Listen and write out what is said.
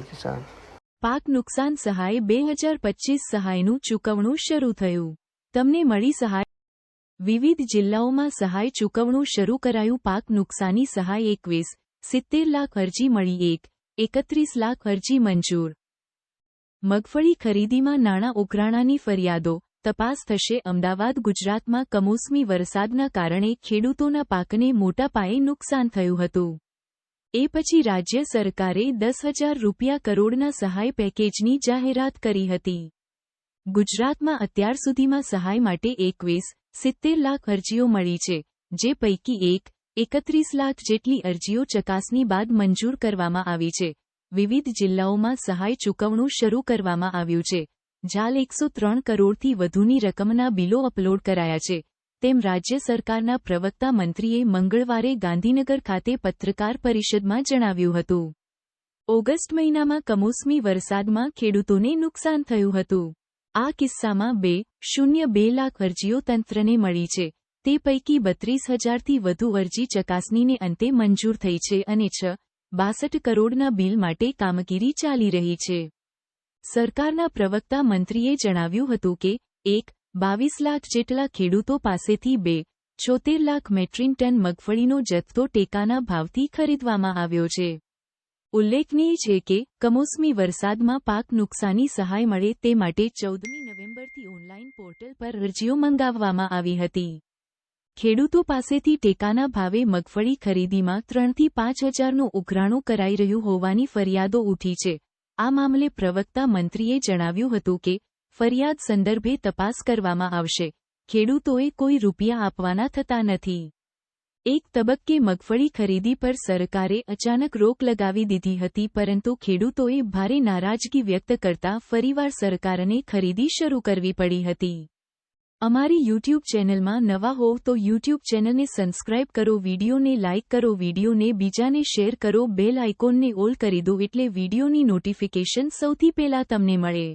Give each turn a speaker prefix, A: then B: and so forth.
A: કિસાન.
B: પાક નુકસાન સહાય બે હજાર પચીસ સહાયનું ચૂકવણું શરૂ થયું. તમને મળી સહાય. વિવિધ જિલ્લાઓમાં સહાય ચૂકવણું શરૂ કરાયું. પાક નુકસાની સહાય એકવીસ, સિત્તેર લાખ અરજી મળી એક, એકત્રીસ લાખ અરજી મંજૂર. મગફળી ખરીદીમાં નાણાં ઉઘરાણાની ફરિયાદો. તપાસ થશે. અમદાવાદ, ગુજરાતમાં કમોસમી વરસાદના કારણે ખેડૂતોના પાકને મોટા પાયે નુકસાન થયું હતું. એ પછી રાજ્ય સરકારે દસ હજાર રૂપિયા કરોડના સહાય પેકેજની જાહેરાત કરી હતી. ગુજરાતમાં અત્યાર સુધીમાં સહાય માટે એકવીસ, સિત્તેર લાખ અરજીઓ મળી છે, જે પૈકી એક, એકત્રીસ લાખ જેટલી અરજીઓ ચકાસણી બાદ મંજૂર કરવામાં આવી છે. વિવિધ જિલ્લાઓમાં સહાય ચૂકવણું શરૂ કરવામાં આવ્યું છે જાલ એકસો ત્રણ કરોડથી વધુની રકમના બિલો અપલોડ કરાયા છે. તેમ રાજ્ય સરકારના પ્રવક્તા મંત્રીએ મંગળવારે ગાંધીનગર ખાતે પત્રકાર પરિષદમાં જણાવ્યું હતું. ઓગસ્ટ મહિનામાં કમોસમી વરસાદમાં ખેડૂતોને નુકસાન થયું હતું. આ કિસ્સામાં બે, શૂન્ય બે લાખ અરજીઓ તંત્રને મળી છે. તે પૈકી બત્રીસ હજારથી વધુ અરજી ચકાસણીને અંતે મંજૂર થઈ છે અને છ, બાસઠ કરોડના બિલ માટે કામગીરી ચાલી રહી છે. સરકારના પ્રવક્તા મંત્રીએ જણાવ્યું હતું કે, એક બાવીસ લાખ જેટલા ખેડૂતો પાસેથી બે, છોતેર લાખ મેટ્રિક ટન મગફળીનો જથ્થો ટેકાના ભાવથી ખરીદવામાં આવ્યો છે. ઉલ્લેખનીય છે કે, કમોસમી વરસાદમાં પાક નુકસાની સહાય મળે તે માટે ચૌદમી નવેમ્બરથી ઓનલાઈન પોર્ટલ પર અરજીઓ મંગાવવામાં આવી હતી. ખેડૂતો પાસેથી ટેકાના ભાવે મગફળી ખરીદીમાં ત્રણથી પાંચ હજારનું ઉઘરાણું કરાઈ રહ્યું હોવાની ફરિયાદો ઉઠી છે. આ મામલે પ્રવક્તા મંત્રીએ જણાવ્યું હતું કે ફરિયાદ સંદર્ભે તપાસ કરવામાં આવશે. ખેડૂતોએ કોઈ રૂપિયા આપવાના થતા નથી. એક તબક્કે મગફળી ખરીદી પર સરકારે અચાનક રોક લગાવી દીધી હતી, પરંતુ ખેડૂતોએ ભારે નારાજગી વ્યક્ત કરતા ફરીવાર સરકારને ખરીદી શરૂ કરવી પડી હતી. અમારી યુટ્યુબ ચેનલમાં નવા હોવ તો યુટ્યુબ ચેનલને સબસ્ક્રાઇબ કરો, વિડીયોને લાઇક કરો, વિડીયોને બીજાને શેર કરો, બેલ આઇકોનને ઓલ કરી દો એટલે વિડીયોની નોટિફિકેશન સૌથી પહેલા તમને મળે.